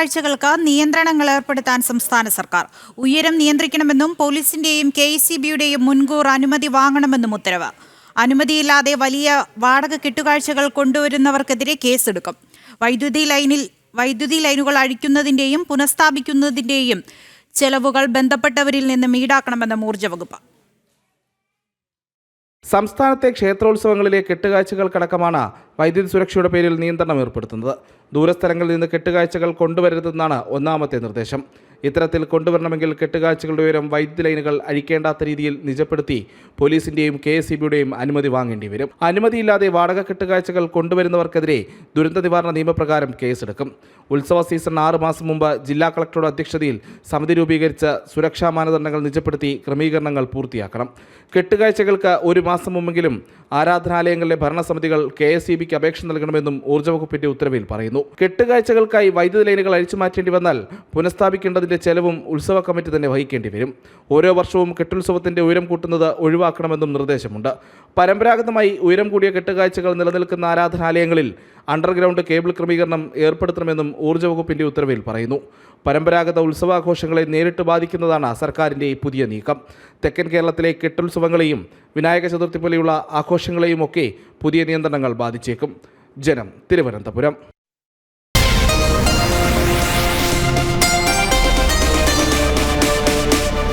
കെട്ടുകാഴ്ചകൾക്ക് നിയന്ത്രണങ്ങൾ ഏർപ്പെടുത്താൻ സംസ്ഥാന സർക്കാർ. ഉയരം നിയന്ത്രിക്കണമെന്നും പോലീസിന്റെയും കെ സി ബിയുടെയും മുൻകൂർ അനുമതി വാങ്ങണമെന്നും ഉത്തരവ്. അനുമതിയില്ലാതെ വലിയ വാടക കെട്ടുകാഴ്ചകൾ കൊണ്ടുവരുന്നവർക്കെതിരെ കേസെടുക്കും. വൈദ്യുതി ലൈനിൽ വൈദ്യുതി ലൈനുകൾ അഴിക്കുന്നതിന്റെയും പുനഃസ്ഥാപിക്കുന്നതിന്റെയും ചെലവുകൾ ബന്ധപ്പെട്ടവരിൽ നിന്നും ഈടാക്കണമെന്നും ഊർജ വകുപ്പ് സംസ്ഥാനത്തെ ക്ഷേത്രോത്സവങ്ങളിലെ കെട്ടുകാഴ്ചകൾക്കടക്കമാണ് വൈദ്യുതി സുരക്ഷയുടെ പേരിൽ നിയന്ത്രണം ഏർപ്പെടുത്തുന്നത്. ദൂരസ്ഥലങ്ങളിൽ നിന്ന് കെട്ടുകാഴ്ചകൾ കൊണ്ടുവരരുതെന്നാണ് ഒന്നാമത്തെ നിർദ്ദേശം. ഇത്തരത്തിൽ കൊണ്ടുവരണമെങ്കിൽ കെട്ടുകാഴ്ചകളുടെ ഉയരം വൈദ്യുതി ലൈനുകൾ അഴിക്കേണ്ടാത്ത രീതിയിൽ നിജപ്പെടുത്തി പോലീസിന്റെയും കെ എസ് അനുമതി വാങ്ങേണ്ടി വരും. അനുമതിയില്ലാതെ വാടക കെട്ടുകാഴ്ചകൾ കൊണ്ടുവരുന്നവർക്കെതിരെ ദുരന്ത നിവാരണ നിയമപ്രകാരം കേസെടുക്കും. ഉത്സവ സീസൺ ആറ് മാസം മുമ്പ് ജില്ലാ കളക്ടറുടെ അധ്യക്ഷതയിൽ സമിതി രൂപീകരിച്ച് സുരക്ഷാ മാനദണ്ഡങ്ങൾ നിജപ്പെടുത്തി ക്രമീകരണങ്ങൾ പൂർത്തിയാക്കണം. കെട്ടുകാഴ്ചകൾക്ക് ഒരു മാസം മുമ്പെങ്കിലും ആരാധനാലയങ്ങളിലെ ഭരണസമിതികൾ കെ എസ് ഇ ബിക്ക് അപേക്ഷ നൽകണമെന്നും ഊർജ വകുപ്പിന്റെ ഉത്തരവിൽ പറയുന്നു. കെട്ടുകാഴ്ചകൾക്കായി വൈദ്യുതി ലൈനുകൾ അഴിച്ചു മാറ്റേണ്ടി വന്നാൽ പുനഃസ്ഥാപിക്കേണ്ടതിന്റെ ചെലവും ഉത്സവ കമ്മിറ്റി തന്നെ വഹിക്കേണ്ടി വരും. ഓരോ വർഷവും കെട്ടുത്സവത്തിന്റെ ഉയരം കൂട്ടുന്നത് ഒഴിവാക്കണമെന്നും നിർദ്ദേശമുണ്ട്. പരമ്പരാഗതമായി ഉയരം കൂടിയ കെട്ടുകാഴ്ചകൾ നിലനിൽക്കുന്ന ആരാധനാലയങ്ങളിൽ അണ്ടർഗ്രൗണ്ട് കേബിൾ ക്രമീകരണം ഏർപ്പെടുത്തണമെന്നും ഊർജ വകുപ്പിന്റെ ഉത്തരവിൽ പറയുന്നു. പരമ്പരാഗത ഉത്സവാഘോഷങ്ങളെ നേരിട്ട് ബാധിക്കുന്നതാണ് സർക്കാരിന്റെ ഈ പുതിയ നീക്കം. തെക്കൻ കേരളത്തിലെ കെട്ടുത്സവങ്ങളെയും വിനായക ചതുർത്ഥി പോലെയുള്ള ആഘോഷങ്ങളെയുമൊക്കെ പുതിയ നിയന്ത്രണങ്ങൾ ബാധിച്ചേക്കും. ജനം തിരുവനന്തപുരം.